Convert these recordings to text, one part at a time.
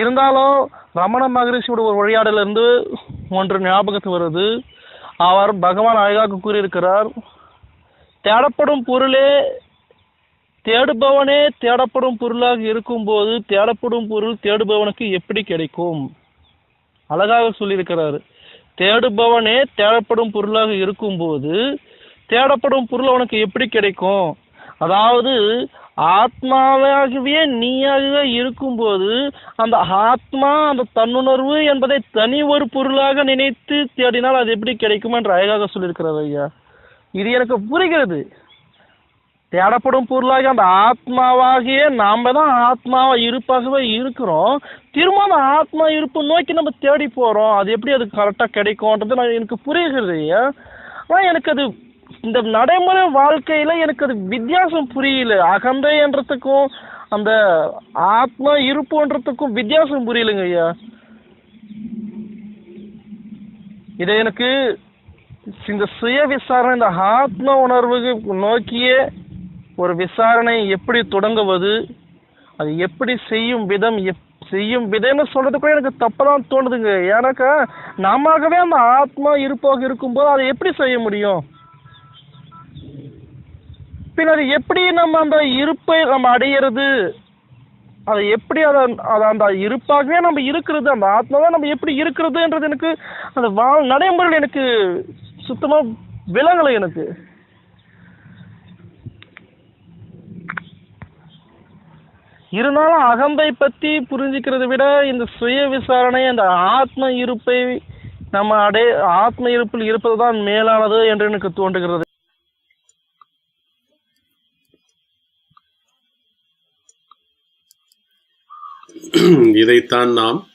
இருந்தாலும் ரமண மகரிஷியோட ஒரு உரையாடலிருந்து ஒன்று ஞாபகத்து வருது. அவர் பகவான் அழகாக கூறியிருக்கிறார் தேடப்படும் பொருளே தேடுபவனே தேடப்படும் பொருளாக இருக்கும்போது தேடப்படும் பொருள் தேடுபவனுக்கு எப்படி கிடைக்கும்? அழகாக சொல்லியிருக்கிறாரு. தேடுபவனே தேடப்படும் பொருளாக இருக்கும்போது தேடப்படும் பொருள் அவனுக்கு எப்படி கிடைக்கும்? அதாவது ஆத்மாவாகவே நீயாகவே இருக்கும்போது அந்த ஆத்மா அந்த தன்னுணர்வு என்பதை தனி ஒரு பொருளாக நினைத்து தேடினால் அது எப்படி கிடைக்கும் என்று அழகாக சொல்லியிருக்கிறார் ஐயா. இது எனக்கு புரிகிறது. தேடப்படும் பொருளாக அந்த ஆத்மாவாகிய நாம் தான் ஆத்மாவை இருப்பாகவே இருக்கிறோம். திரும்ப அந்த ஆத்மா இருப்பு நோக்கி நம்ம தேடி போகிறோம் அது எப்படி அது கரெக்டாக கிடைக்கும்ன்றது நான் எனக்கு புரிகிறது ஐயா. ஆனால் எனக்கு அது இந்த நடைமுறை வாழ்க்கையில எனக்கு அது வித்தியாசம் புரியல. அகந்தைன்றதுக்கும் அந்த ஆத்மா இருப்புன்றதுக்கும் வித்தியாசம் புரியலங்க ஐயா. இதை எனக்கு இந்த சுய விசாரணை இந்த ஆத்ம உணர்வுக்கு நோக்கிய ஒரு விசாரணை எப்படி தொடங்குவது அது எப்படி செய்யும் விதம் எப் செய்யும் விதம்னு சொல்றது கூட எனக்கு தப்பதான் தோணுதுங்க. ஏன்னாக்கா நாமவே அந்த ஆத்மா இருப்பாக இருக்கும்போது அதை எப்படி செய்ய முடியும்? பின்னர் எப்படி நம்ம அந்த இருப்பை நம்ம அடையிறது? அதை எப்படி அதை அதை அந்த இருப்பாகவே நம்ம இருக்கிறது அந்த ஆத்மாவை நம்ம எப்படி இருக்கிறதுன்றது எனக்கு அந்த வாழ் நடைமுறையில் எனக்கு சுத்தமாக விலகலை எனக்கு. இருந்தாலும் அகந்தை பற்றி புரிஞ்சுக்கிறத விட இந்த சுய விசாரணை அந்த ஆத்ம இருப்பை நம்ம அடை ஆத்ம இருப்பில் இருப்பது தான் மேலானது என்று எனக்கு தோன்றுகிறது. இதைத்தான் நாம்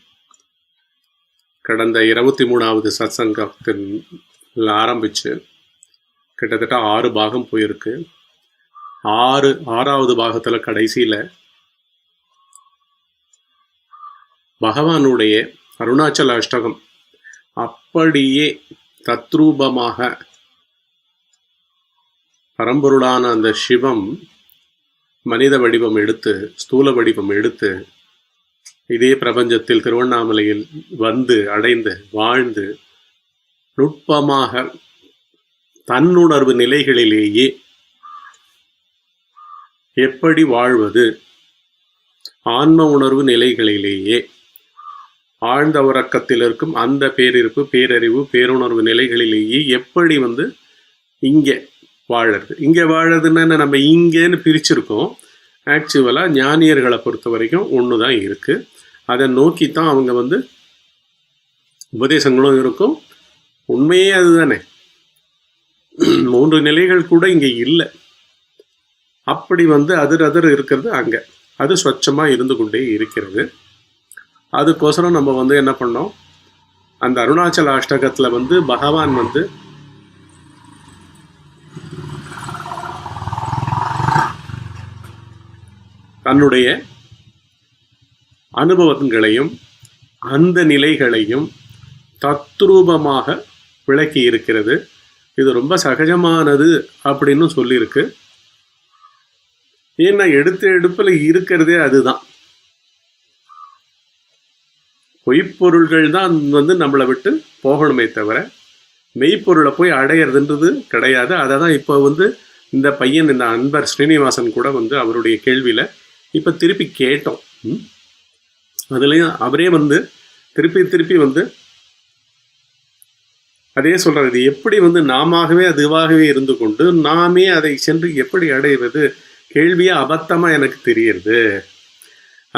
கடந்த இருபத்தி மூணாவது சத்சங்கத்தில் ஆரம்பிச்சு கிட்டத்தட்ட ஆறு பாகம் போயிருக்கு. ஆறு ஆறாவது பாகத்துல கடைசியில் பகவானுடைய அருணாச்சல அஷ்டகம் அப்படியே தத்ரூபமாக பரம்பொருளான அந்த சிவம் மனித வடிவம் எடுத்து ஸ்தூல வடிவம் எடுத்து இதே பிரபஞ்சத்தில் திருவண்ணாமலையில் வந்து அடைந்து வாழ்ந்து நுட்பமாக தன்னுணர்வு நிலைகளிலேயே எப்படி வாழ்வது ஆன்ம உணர்வு நிலைகளிலேயே ஆழ்ந்த உறக்கத்தில் இருக்கும் அந்த பேரிருப்பு பேரறிவு பேருணர்வு நிலைகளிலேயே எப்படி வந்து இங்கே வாழறது? இங்கே வாழறதுன்னா நம்ம இங்கேன்னு பிரிச்சிருக்கோம். ஆக்சுவலாக ஞானியர்களை பொறுத்த வரைக்கும் ஒன்று தான் இருக்குது அதை நோக்கி தான் அவங்க வந்து உபதேசங்களும் இருக்கும். உண்மையே அதுதானே. மூன்று நிலைகள் கூட இங்கே இல்லை. அப்படி வந்து அதிர் அதிர் இருக்கிறது அங்கே. அது ஸ்வச்சமாக இருந்து கொண்டே இருக்கிறது. அதுக்கோசரம் நம்ம வந்து என்ன பண்ணோம்? அந்த அருணாச்சல அஷ்டகத்தில் வந்து பகவான் வந்து தன்னுடைய அனுபவங்களையும் அந்த நிலைகளையும் தத்ரூபமாக விளக்கி இருக்கிறது. இது ரொம்ப சகஜமானது அப்படின்னு சொல்லியிருக்கு. ஏன்னா எடுத்த எடுப்பில் இருக்கிறதே அதுதான். பொய்ப்பொருள்கள் தான் வந்து நம்மளை விட்டு போகணுமே தவிர மெய்ப்பொருளை போய் அடையிறதுன்றது கிடையாது. அதை தான் இப்போ வந்து இந்த பையன் இந்த அன்பர் ஸ்ரீனிவாசன் கூட வந்து அவருடைய கேள்வியில் இப்போ திருப்பி கேட்டோம். அதுலேயும் அவரே வந்து திருப்பி திருப்பி வந்து அதே சொல்கிறார் இது எப்படி வந்து நாமாகவே அதுவாகவே இருந்து கொண்டு நாமே அதை சென்று எப்படி அடைவது? கேள்வியே அபத்தமாக எனக்கு தெரியுது.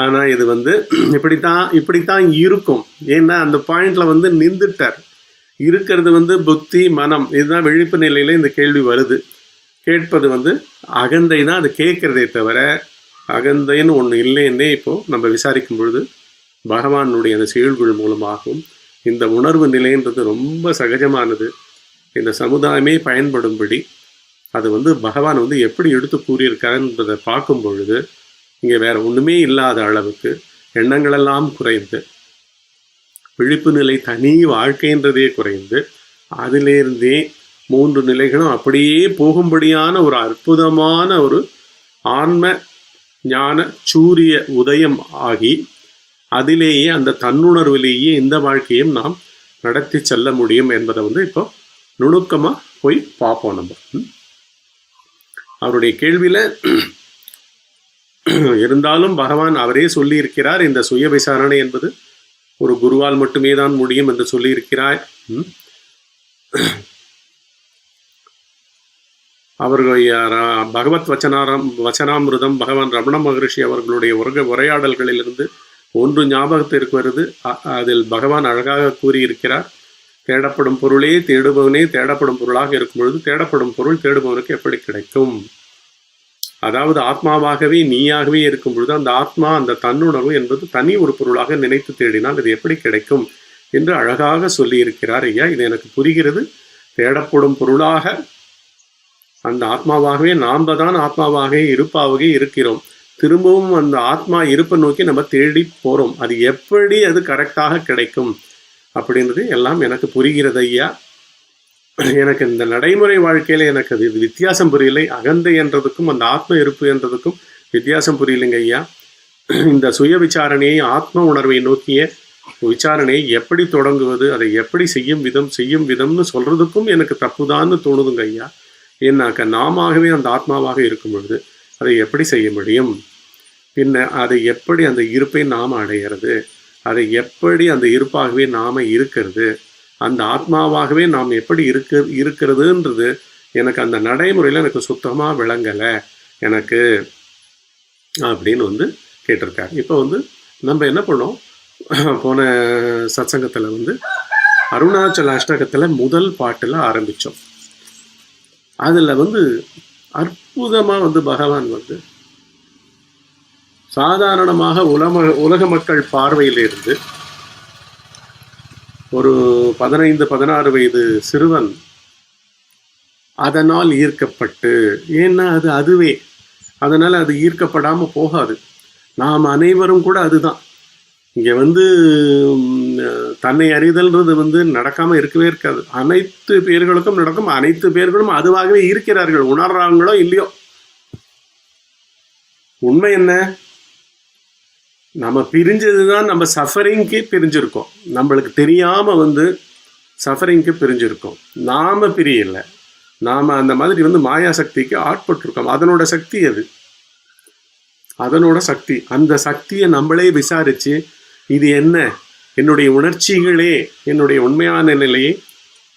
ஆனால் இது வந்து இப்படித்தான் இப்படித்தான் இருக்கும். ஏன்னா அந்த பாயிண்ட்ல வந்து நின்றுட்டார். இருக்கிறது வந்து புத்தி மனம் இதுதான் விழிப்பு நிலையில இந்த கேள்வி வருது. கேட்பது வந்து அகந்தை தான் அது கேட்கறதே தவிர அகந்தைன்னு ஒன்று இல்லைன்னே இப்போது நம்ம விசாரிக்கும் பொழுது பகவானுடைய அந்த செயல்கள் மூலமாகவும் இந்த உணர்வு நிலைன்றது ரொம்ப சகஜமானது. இந்த சமுதாயமே பயன்படும்படி அது வந்து பகவான் வந்து எப்படி எடுத்து கூறியிருக்காருன்றதை பார்க்கும் பொழுது இங்கே வேற ஒன்றுமே இல்லாத அளவுக்கு எண்ணங்களெல்லாம் குறைந்து விழிப்பு நிலை தனி வாழ்க்கைன்றதே குறைந்து அதிலிருந்தே மூன்று நிலைகளும் அப்படியே போகும்படியான ஒரு அற்புதமான ஒரு ஆன்ம ஞான சூரிய உதயம் ஆகி அதிலேயே அந்த தன்னுணர்விலேயே இந்த வாழ்க்கையும் நாம் நடத்தி செல்ல முடியும் என்பதை வந்து இப்போ நுணுக்கமா போய் பார்ப்போம் நம்ம. அவருடைய கேள்வியில இருந்தாலும் பகவான் அவரே சொல்லி இருக்கிறார் இந்த சுய விசாரணை என்பது ஒரு குருவால் மட்டுமே தான் முடியும் என்று சொல்லியிருக்கிறார். அவர்கள் பகவத் வச்சனாரம் வச்சனாமிருதம் பகவான் ரமண மகரிஷி அவர்களுடைய உரக உரையாடல்களிலிருந்து ஒன்று ஞாபகத்திற்கு வருது அதில் பகவான் அழகாக கூறியிருக்கிறார். தேடப்படும் பொருளே தேடுபவனே தேடப்படும் பொருளாக இருக்கும் பொழுது தேடப்படும் பொருள் தேடுபவனுக்கு எப்படி கிடைக்கும்? அதாவது ஆத்மாவாகவே நீயாகவே இருக்கும் பொழுது அந்த ஆத்மா அந்த தன்னுணர்வு என்பது தனி ஒரு பொருளாக நினைத்து தேடினால் இது எப்படி கிடைக்கும் என்று அழகாக சொல்லியிருக்கிறார் ஐயா. இது எனக்கு புரிகிறது. தேடப்படும் பொருளாக அந்த ஆத்மாவாகவே நாம் தான் ஆத்மாவாகவே இருப்பாகவே இருக்கிறோம். திரும்பவும் அந்த ஆத்மா இருப்பை நோக்கி நம்ம தேடி போகிறோம் அது எப்படி அது கரெக்டாக கிடைக்கும் அப்படின்றது எல்லாம் எனக்கு புரிகிறது ஐயா. எனக்கு இந்த நடைமுறை வாழ்க்கையில் எனக்கு அது வித்தியாசம் புரியலை. அகந்தை என்றதுக்கும் அந்த ஆத்ம இருப்பு என்றதுக்கும் வித்தியாசம் புரியலைங்க ஐயா. இந்த சுய விசாரணையை ஆத்ம உணர்வை நோக்கிய விசாரணையை எப்படி தொடங்குவது அதை எப்படி செய்யும் விதம் செய்யும் விதம்னு சொல்கிறதுக்கும் எனக்கு தப்புதான்னு தோணுதுங்க ஐயா. ஏன்னாக்க நாமாகவே அந்த ஆத்மாவாக இருக்கும் பொழுது அதை எப்படி செய்ய முடியும்? பின்ன அதை எப்படி அந்த இருப்பை நாம் அடையிறது? அதை எப்படி அந்த இருப்பாகவே நாம் இருக்கிறது? அந்த ஆத்மாவாகவே நாம் எப்படி இருக்க இருக்கிறதுன்றது எனக்கு அந்த நடைமுறையில் எனக்கு சுத்தமாக விளங்கலை எனக்கு அப்படின்னு வந்து கேட்டிருக்காரு. இப்போ வந்து நம்ம என்ன பண்ணோம்? போன சத்சங்கத்தில் வந்து அருணாச்சல அஷ்டகத்தில் முதல் பாட்டில் ஆரம்பித்தோம் அதில் வந்து அற்புதமாக வந்து பகவான் வந்து சாதாரணமாக உலக உலக மக்கள் பார்வையிலிருந்து ஒரு பதினைந்து பதினாறு வயது சிறுவன் அதனால் ஈர்க்கப்பட்டு ஏன்னா அது அதுவே. அதனால் அது ஈர்க்கப்படாமல் போகாது. நாம் அனைவரும் கூட அதுதான். இங்கே வந்து தன்னை அறிதல்ன்றது வந்து நடக்காமல் இருக்கவே இருக்காது. அனைத்து பேர்களுக்கும் நடக்கும். அனைத்து பேர்களும் அதுவாகவே இருக்கிறார்கள். உணர்றாங்களோ இல்லையோ? உண்மை என்ன? நம்ம பிரிஞ்சது தான் நம்ம சஃபரிங்க்கு பிரிஞ்சிருக்கோம். நம்மளுக்கு தெரியாம வந்து சஃபரிங்க்கு பிரிஞ்சிருக்கோம். நாம பிரியலை. நாம அந்த மாதிரி வந்து மாயா சக்திக்கு ஆட்பட்டிருக்கோம். அதனோட சக்தி அது அதனோட சக்தி. அந்த சக்தியை நம்மளே விசாரிச்சு இது என்ன? என்னுடைய உணர்ச்சிகளே என்னுடைய உண்மையான நிலையை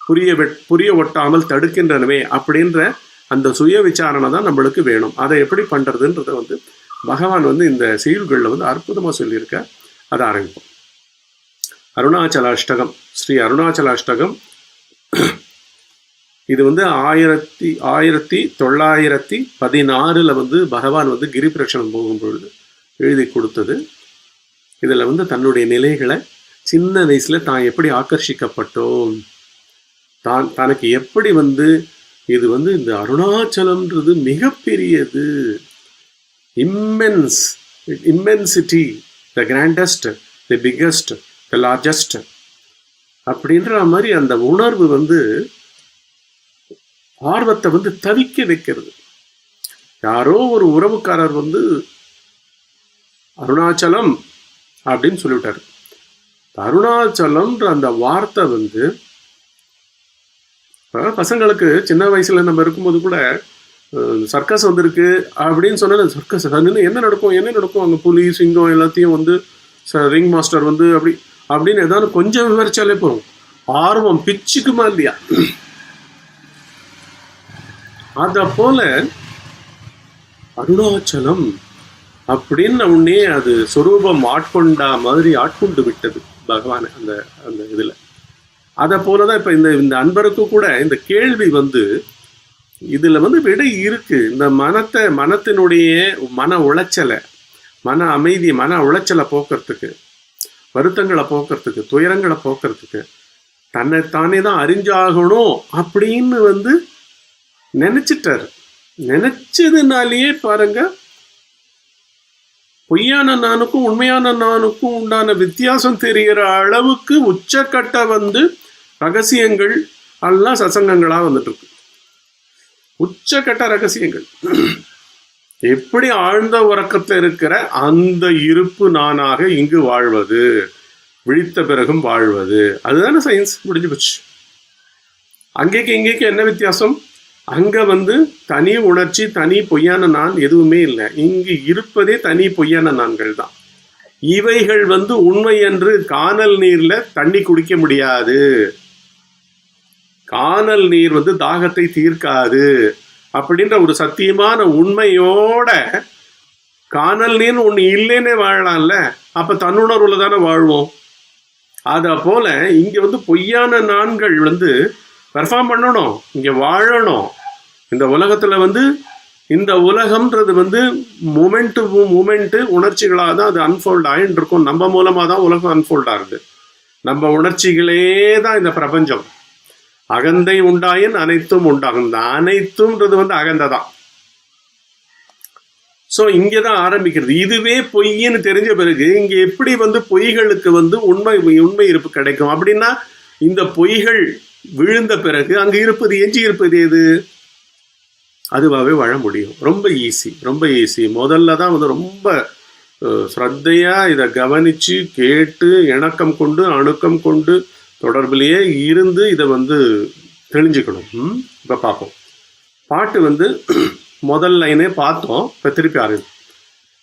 புரிய வெட்- புரிய ஒட்டாமல் தடுக்கின்றனவே அப்படின்ற அந்த சுய விசாரணை தான் நம்மளுக்கு வேணும். அதை எப்படி பண்ணுறதுன்றதை வந்து பகவான் வந்து இந்த செய்யுள்களில் வந்து அற்புதமாக சொல்லியிருக்க அதை ஆரம்பிப்போம். அருணாச்சல அஷ்டகம் ஸ்ரீ அருணாச்சல அஷ்டகம் இது வந்து ஆயிரத்தி ஆயிரத்தி தொள்ளாயிரத்தி பதினாறில் வந்து பகவான் வந்து கிரி பிரச்சனம் போகும் பொழுது எழுதி கொடுத்தது. இதில் வந்து தன்னுடைய நிலைகளை சின்ன வயசில் தான் எப்படி ஆக்கர்ஷிக்கப்பட்டோம் தான் தனக்கு எப்படி வந்து இது வந்து இந்த அருணாச்சலம்ன்றது மிகப்பெரியது. Immense immensity the grandest the biggest the largest அப்படின்ற மாதிரி அந்த உணர்வு வந்து ஆர்வத்தை வந்து தவிக்க வைக்கிறது. யாரோ ஒரு உறவுக்காரர் வந்து அருணாச்சலம் அப்படின்னு சொல்லிவிட்டாரு. அருணாச்சலம்ன்ற அந்த வார்த்தை வந்து பசங்களுக்கு சின்ன வயசுல நம்ம இருக்கும்போது கூட சர்க்கஸ் வந்திருக்கு அப்படின்னு சொன்னால் சர்க்கஸ் என்ன நடக்கும் என்ன நடக்கும்? அங்கே புலி சிங்கம் எல்லாத்தையும் வந்து ரிங் மாஸ்டர் வந்து அப்படி அப்படின்னு ஏதாவது கொஞ்சம் விவரிச்சாலே போதும். ஆர்வம் பிச்சுக்குமா இல்லையா? அத போல அருணாச்சலம் அப்படின்னு உடனே அது சொரூபம் ஆட்கொண்டா மாதிரி ஆட்கொண்டு விட்டது. பகவான் அந்த அந்த இதில். அதை போலதான் இப்போ இந்த இந்த அன்பருக்கு கூட இந்த கேள்வி வந்து இதில் வந்து விடை இருக்கு. இந்த மனத்தை மனத்தினுடைய மன உளைச்சலை மன அமைதி மன உளைச்சலை போக்குறதுக்கு வருத்தங்களை போக்குறதுக்கு துயரங்களை போக்குறதுக்கு தன்னை தானே தான் அறிஞ்சாகணும் அப்படின்னு வந்து நினச்சிட்டார். நினச்சதுனாலேயே பாருங்க பொய்யான நானுக்கும் உண்மையான நானுக்கும் உண்டான வித்தியாசம் தெரிகிற அளவுக்கு உச்சக்கட்ட வந்து ரகசியங்கள் எல்லாம் சசங்கங்களாக வந்துட்டு இருக்கு உச்சக்கட்ட ரகசியங்கள். எப்படி ஆழ்ந்த உறக்கத்தில் இருக்கிற அந்த இருப்பு நானாக இங்கு வாழ்வது? விழித்த பிறகும் வாழ்வது. அதுதானே சயின்ஸ் முடிஞ்சு போச்சு. அங்கேக்கு இங்கேக்கு என்ன வித்தியாசம்? அங்கே வந்து தனி உணர்ச்சி தனி பொய்யான நான் எதுவுமே இல்லை. இங்கு இருப்பதே தனி பொய்யான நான்கள் தான். இவைகள் வந்து உண்மை என்று காணல் நீரில் தண்ணி குடிக்க முடியாது. காணல் நீர் வந்து தாகத்தை தீர்க்காது. அப்படின்ற ஒரு சத்தியமான உண்மையோட காணல் நீர் ஒன்று இல்லைன்னே வாழலாம்ல. அப்போ தன்னுணர்வுல தானே வாழ்வோம். அதை போல இங்கே வந்து பொய்யான நான்கள் வந்து பெர்ஃபார்ம் பண்ணணும். இங்கே வாழணும். இந்த உலகத்தில் வந்து இந்த உலகம்ன்றது வந்து மூமெண்ட் மூமெண்ட்டு உணர்ச்சிகளாக தான் அது அன்ஃபோல்ட் ஆகிட்டு இருக்கும் நம்ம மூலமாக தான் உலகம் அன்ஃபோல்ட் ஆகுது. நம்ம உணர்ச்சிகளே தான் இந்த பிரபஞ்சம். அகந்தை உண்டாயின் அனைத்தும் உண்டாகும். இந்த அனைத்தும்ன்றது வந்து அகந்தை தான். ஸோ இங்கே தான் ஆரம்பிக்கிறது. இதுவே பொய்ன்னு தெரிஞ்ச பிறகு இங்கே எப்படி வந்து பொய்களுக்கு வந்து உண்மை உண்மை இருப்பு கிடைக்கும் அப்படின்னா இந்த பொய்கள் விழுந்த பிறகு அங்கே இருப்பது எஞ்சி இருப்பது எது? அதுவாகவே வாழ முடியும். ரொம்ப ஈஸி ரொம்ப ஈஸி முதல்ல தான் வந்து ரொம்ப ஸ்ரத்தையாக இதை கவனிச்சு கேட்டு இணக்கம் கொண்டு அணுக்கம் கொண்டு தொடர்பிலேயே இருந்து இதை வந்து தெரிஞ்சுக்கணும் இப்போ பார்ப்போம். பாட்டு வந்து முதல் லைனே பார்த்தோம் இப்போ திருப்பி ஆரம்பி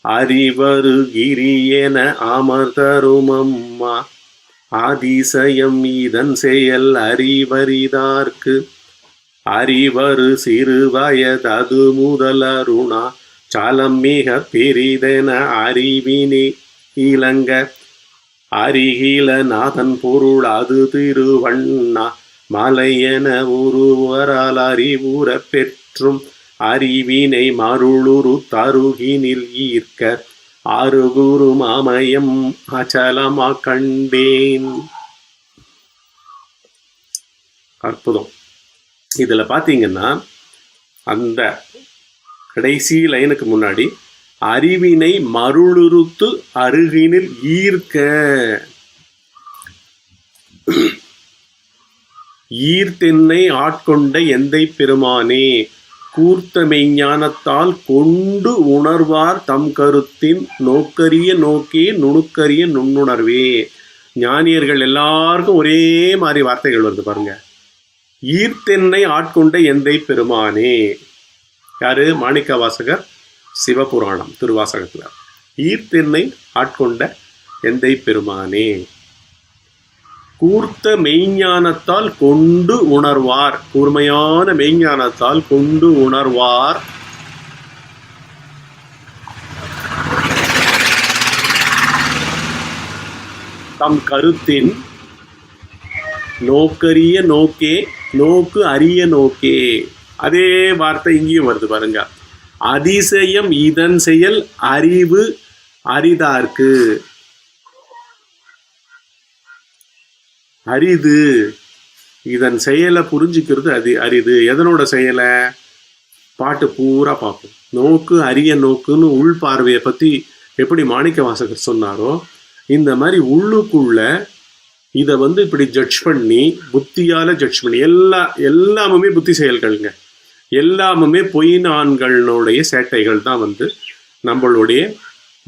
அறிவரு கிரியென அமர்தருமம்மா ஆதிசயம் இதன் செயல் அறிவரிதார்க்கு அறிவரு சிறு வயதது முதலருணா சாலம் மிக பெரிதென அறிவினே இளங்க அருகில நாதன் பொருள் அது திருவண்ணா மலையென ஒருவரால் அறிவுற பெற்றும் அறிவினை மருளுரு தருகினில் ஈர்க்க. ஆறுகுரு மாமயம் அச்சலமா கண்டேன். அற்புதம். இதுல பாத்தீங்கன்னா அந்த கடைசி லைனுக்கு முன்னாடி அறிவினை மருளுறுத்து அருகினில் ஈர்க்க. ஈர்த்தென்னை ஆட்கொண்ட எந்தை பெருமானே கூர்த்த மெய்ஞானத்தால் கொண்டு உணர்வார் தம் கருத்தின் நோக்கரிய நோக்கே நுணுக்கரிய நுண்ணுணர்வே. ஞானியர்கள் எல்லாருக்கும் ஒரே மாதிரி வார்த்தைகள் வருது பாருங்க. ஈர்த்தென்னை ஆட்கொண்ட எந்தை பெருமானே? யாரு? மாணிக்க வாசகர் சிவபுராணம் திருவாசகத்துல. ஈர்த்தென்னை ஆட்கொண்ட எந்தை பெருமானே? கூர்த்த மெய்ஞானத்தால் கொண்டு உணர்வார். கூர்மையான மெய்ஞானத்தால் கொண்டு உணர்வார். தம் கருத்தின் நோக்கரிய நோக்கே நோக்கு அரிய நோக்கே. அதே வார்த்தை இங்கேயும் வருது பாருங்க. அதிசயம் இதன் செயல் அறிவு அரிதார்க்கு. அரிது. இதன் செயலை புரிஞ்சுக்கிறது அது அரிது. எதனோட செயலை? பாட்டு பூரா பார்ப்போம். நோக்கு அரிய நோக்குன்னு உள் பார்வையை பத்தி எப்படி மாணிக்க வாசகர் சொன்னாரோ இந்த மாதிரி உள்ளுக்குள்ள இதை வந்து இப்படி ஜட்ஜ் பண்ணி புத்தியால ஜட்ஜ் பண்ணி எல்லா எல்லாமுமே புத்தி செயல்கள்ங்க. எல்லாமுமே பொய் நான்களுடைய சேட்டைகள் தான் வந்து நம்மளுடைய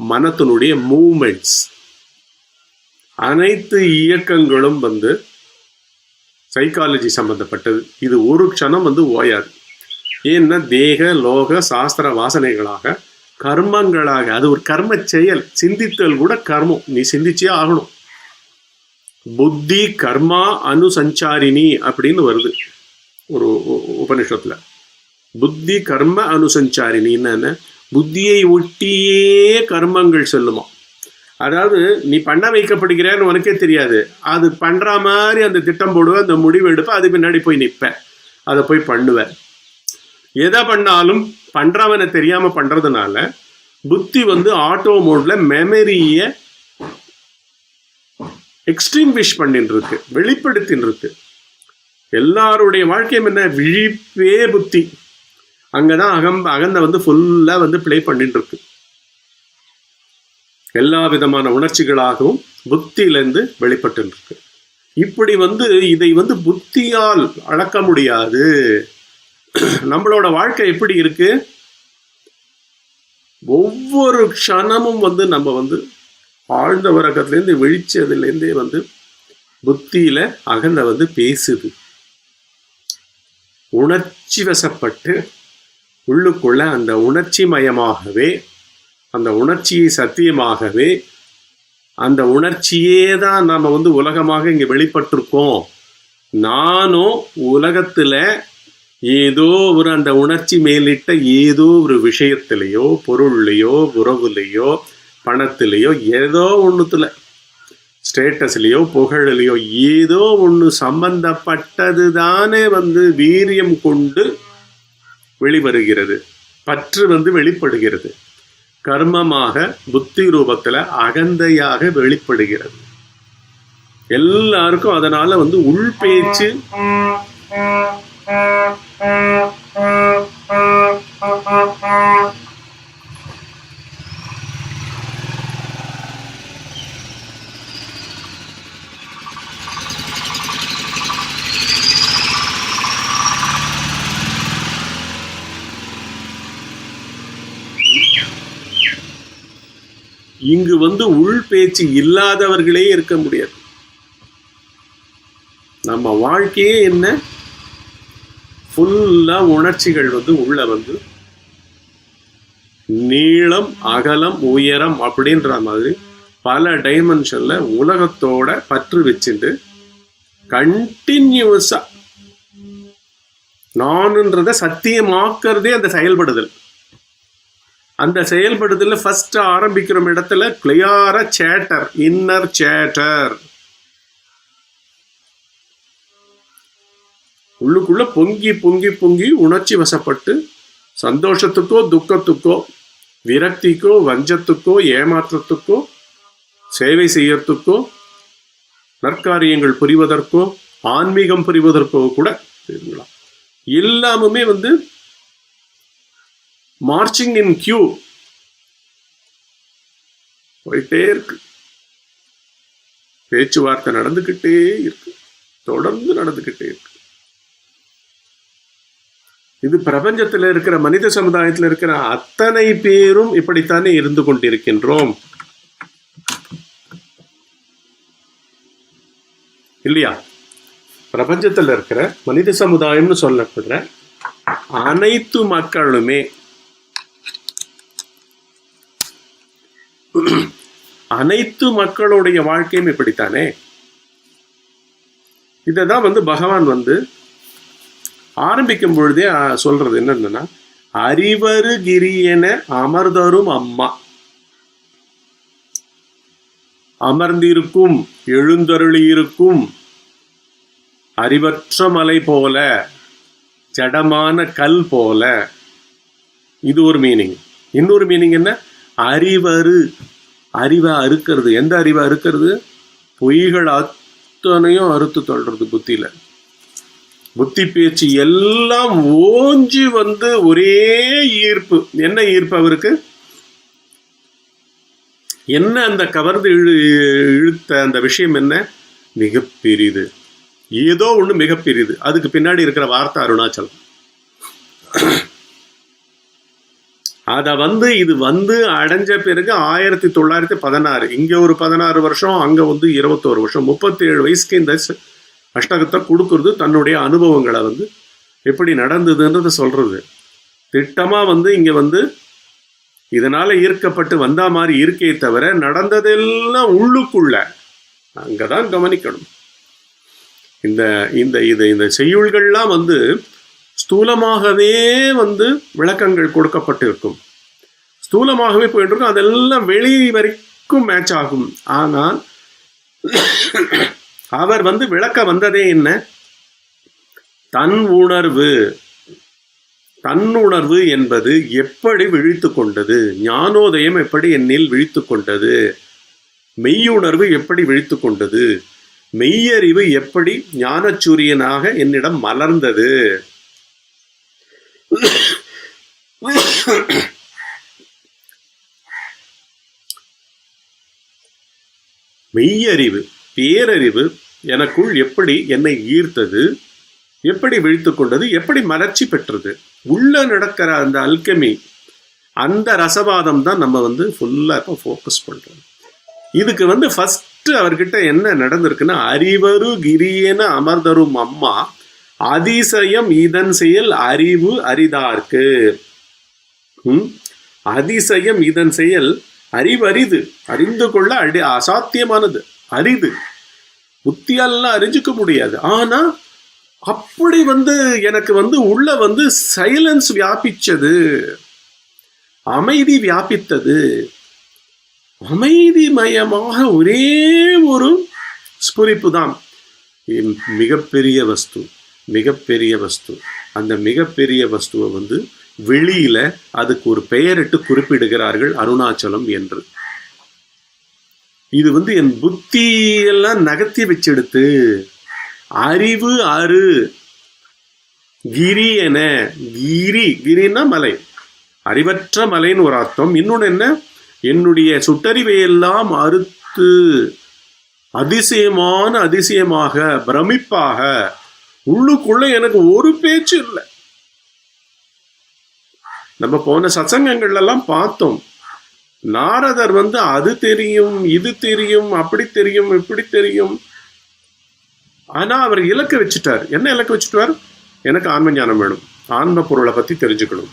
மனத்தினுடைய மூமெண்ட்ஸ் அனைத்து இயக்கங்களும் வந்து சைக்காலஜி சம்பந்தப்பட்டது. இது ஒரு க்ஷணம் வந்து ஓயாது. ஏன்னா தேக லோக சாஸ்திர வாசனைகளாக கர்மங்களாக அது ஒரு கர்ம செயல். சிந்தித்தல் கூட கர்மம். நீ சிந்திச்சே ஆகணும். புத்தி கர்மா அனுசஞ்சாரிணி அப்படின்னு வருது. ஒரு உ- புத்தி கர்ம அனுசஞ்சாரிணி என்னன்னா புத்தியை ஒட்டியே கர்மங்கள் செல்லுமா. அதாவது நீ பண்ண வைக்கப்படுகிறேன்னு உனக்கே தெரியாது. அது பண்ற மாதிரி அந்த திட்டம் போடுவேன் அந்த முடிவு எடுப்பேன் அது பின்னாடி போய் நிற்பேன் அதை போய் பண்ணுவேன் எதை பண்ணாலும் பண்றவனை தெரியாம பண்றதுனால புத்தி வந்து ஆட்டோ மோட்ல மெமரியை எக்ஸ்ட்ரீம் விஷ் பண்ணிட்டு இருக்கு வெளிப்படுத்தின்னு இருக்கு எல்லாருடைய வாழ்க்கையும் என்ன? விழிப்பே புத்தி. அங்கதான் அகம் அகந்த வந்து ஃபுல்லாக வந்து ப்ளே பண்ணிட்டு இருக்கு எல்லா விதமான உணர்ச்சிகளாகவும் புத்தியிலேருந்து வெளிப்பட்டு இருக்கு இப்படி வந்து இதை வந்து புத்தியால் அளக்க முடியாது. நம்மளோட வாழ்க்கை எப்படி இருக்கு? ஒவ்வொரு க்ஷணமும் வந்து நம்ம வந்து ஆழ்ந்த உறக்கத்துலேருந்து விழிச்சதுலேருந்தே வந்து புத்தியில் அகந்த வந்து பேசுது. உணர்ச்சி வசப்பட்டு உள்ளுக்குள்ள அந்த உணர்ச்சி மயமாகவே அந்த உணர்ச்சியை சத்தியமாகவே அந்த உணர்ச்சியே தான் நாம் வந்து உலகமாக இங்கே வெளிப்பட்டிருக்கோம். நானும் உலகத்தில் ஏதோ ஒரு அந்த உணர்ச்சி மேலிட்ட ஏதோ ஒரு விஷயத்திலேயோ பொருள்லையோ உறவுலையோ பணத்திலேயோ ஏதோ ஒன்றுத்தில் ஸ்டேட்டஸ்லேயோ புகழிலையோ ஏதோ ஒன்று சம்பந்தப்பட்டது தானே வந்து வீரியம் கொண்டு வெளிவருகிறது பற்று வந்து வெளிப்படுகிறது. கர்மமாக புத்தி ரூபத்தில் அகந்தையாக வெளிப்படுகிறது. எல்லாருக்கும் அதனால வந்து உள் பேச்சு இங்கு வந்து உள் பேச்சு இல்லாதவர்களே இருக்க முடியாது. நம்ம வாழ்க்கையே என்ன? ஃபுல்லா உணர்ச்சிகள் வந்து உள்ள வந்து நீளம் அகலம் உயரம் அப்படின்ற மாதிரி பல டைமென்ஷன்ல உலகத்தோட பற்று வச்சுட்டு கண்டினியூஸா நானுன்றத சத்தியமாக்குறதே அந்த செயல்படுதல். அந்த செயல்படுதல ஃபர்ஸ்ட் ஆரம்பிக்கிற இடத்துல கிளியார சேட்டர் இன்னர் சேட்டர் உள்ளுக்குள்ள பொங்கி பொங்கி பொங்கி உணர்ச்சி வசப்பட்டு சந்தோஷத்துக்கோ துக்கத்துக்கோ விரக்திக்கோ வஞ்சத்துக்கோ ஏமாற்றத்துக்கோ சேவை செய்யறதுக்கோ நற்காரியங்கள் புரிவதற்கோ ஆன்மீகம் புரிவதற்கோ கூட எல்லாமுமே வந்து மார்ச்சிங் இன் கியூ போயிட்டே இருக்கு. பேச்சுவார்த்தை நடந்துகிட்டே இருக்கு. தொடர்ந்து நடந்துகிட்டே இருக்கு. இது பிரபஞ்சத்தில் இருக்கிற மனித சமுதாயத்தில் இருக்கிற அத்தனை பேரும் இப்படித்தானே இருந்து கொண்டிருக்கின்றோம். இல்லையா? பிரபஞ்சத்தில் இருக்கிற மனித சமுதாயம்னு சொல்லப்படுற அனைத்து மக்களுமே அனைத்து மக்களுடைய வாழ்க்கையும் இப்படித்தானே? இதை தான் வந்து பகவான் வந்து ஆரம்பிக்கும் பொழுதே சொல்றது என்னன்னா அறிவரு கிரியென அமர்தரும் அம்மா. அமர்ந்திருக்கும் எழுந்தருளியிருக்கும் அறிவற்ற மலை போல ஜடமான கல் போல இது ஒரு மீனிங் இன்னொரு மீனிங் என்ன? அறிவரு. அறிவா அறுக்கிறது. எந்த அறிவாக அறுக்கிறது? பொய்கள் அத்தனையும் அறுத்து தள்ளுறது புத்தியில. புத்தி பேச்சு எல்லாம் ஓஞ்சி வந்து ஒரே ஈர்ப்பு. என்ன ஈர்ப்பு அவருக்கு? என்ன அந்த கவர்ந்து இழு இழுத்த அந்த விஷயம் என்ன? மிக பெரிது ஏதோ ஒண்ணு மிக பெரிது அதுக்கு பின்னாடி இருக்கிற வார்த்தை அருணாச்சலம். அதை வந்து இது வந்து அடைஞ்ச பிறகு ஆயிரத்தி தொள்ளாயிரத்தி பதினாறு இங்கே ஒரு பதினாறு வருஷம் அங்கே வந்து இருபத்தோரு வருஷம் முப்பத்தி ஏழு வயசுக்கு இந்த அஷ்டகத்தை கொடுக்கறது தன்னுடைய அனுபவங்களை வந்து எப்படி நடந்ததுன்றதை சொல்கிறது திட்டமாக வந்து இங்கே வந்து இதனால் ஈர்க்கப்பட்டு வந்தா மாதிரி இருக்கே தவிர நடந்ததெல்லாம் உள்ளுக்குள்ள அங்கதான் கவனிக்கணும். இந்த இந்த இது இந்த செய்யுள்கள்லாம் வந்து ஸ்தூலமாகவே வந்து விளக்கங்கள் கொடுக்கப்பட்டிருக்கும். ஸ்தூலமாகவே போயிட்டு இருக்கும் அதெல்லாம் வெளி வரைக்கும் மேட்ச் ஆகும். ஆனால் அவர் வந்து விளக்க வந்ததே என்ன? தன் உணர்வு. தன்னுணர்வு என்பது எப்படி விழித்து கொண்டது? ஞானோதயம் எப்படி என்னில் விழித்து கொண்டது? மெய்யுணர்வு எப்படி விழித்து கொண்டது? மெய்யறிவு எப்படி ஞானச்சூரியனாக என்னிடம் மலர்ந்தது? மெய்யறிவு பேரறிவு எனக்குள் எப்படி என்னை ஈர்த்தது எப்படி விழித்து கொண்டது எப்படி மலர்ச்சி பெற்றது. உள்ள நடக்கிற அந்த அல்கமி அந்த ரசவாதம் தான் நம்ம வந்து ஃபுல்லாக இப்போ ஃபோக்கஸ் பண்ணுறோம் இதுக்கு வந்து ஃபஸ்ட்டு அவர்கிட்ட என்ன நடந்திருக்குன்னா அறிவரு கிரியன அமர்தரும் அம்மா அதிசயம் இதன் செயல் அறிவு அரிதார்க்கு. அதிசயம் இதன் செயல் அறிவு அரிது அறிந்து கொள்ள அடி அசாத்தியமானது அரிது. புத்தியாலெல்லாம் அறிஞ்சுக்க முடியாது. ஆனா அப்படி வந்து எனக்கு வந்து உள்ள வந்து சைலன்ஸ் வியாபிச்சது. அமைதி வியாபித்தது. அமைதி மயமாக ஒரே ஒரு ஸ்புரிப்பு தான். மிகப்பெரிய வஸ்து. மிகப்பெரிய வஸ்து. அந்த மிகப்பெரிய வஸ்துவை வந்து வெளியில அதுக்கு ஒரு பெயரிட்டு குறிப்பிடுகிறார்கள் அருணாச்சலம் என்று. இது வந்து என் புத்தியெல்லாம் நகர்த்தி வச்செடுத்து. அறிவு அரு கிரி என. கிரி. கிரின்னா மலை. அறிவற்ற மலைன்னு ஒரு அர்த்தம். இன்னொன்று என்ன? என்னுடைய சுட்டறிவை எல்லாம் அறுத்து அதிசயமான அதிசயமாக பிரமிப்பாக உள்ளுக்குள்ள எனக்கு ஒரு பேச்சு இல்லை. நம்ம போன சத்சங்கங்கள்ல எல்லாம் பார்த்தோம். நாரதர் வந்து அது தெரியும் இது தெரியும் அப்படி தெரியும் இப்படி தெரியும். ஆனா அவர் இலக்கு வச்சுட்டார். என்ன இலக்கு வச்சுட்டார் எனக்கு ஆன்ம ஞானம் வேணும். ஆன்ம பொருளை பத்தி தெரிஞ்சுக்கணும்.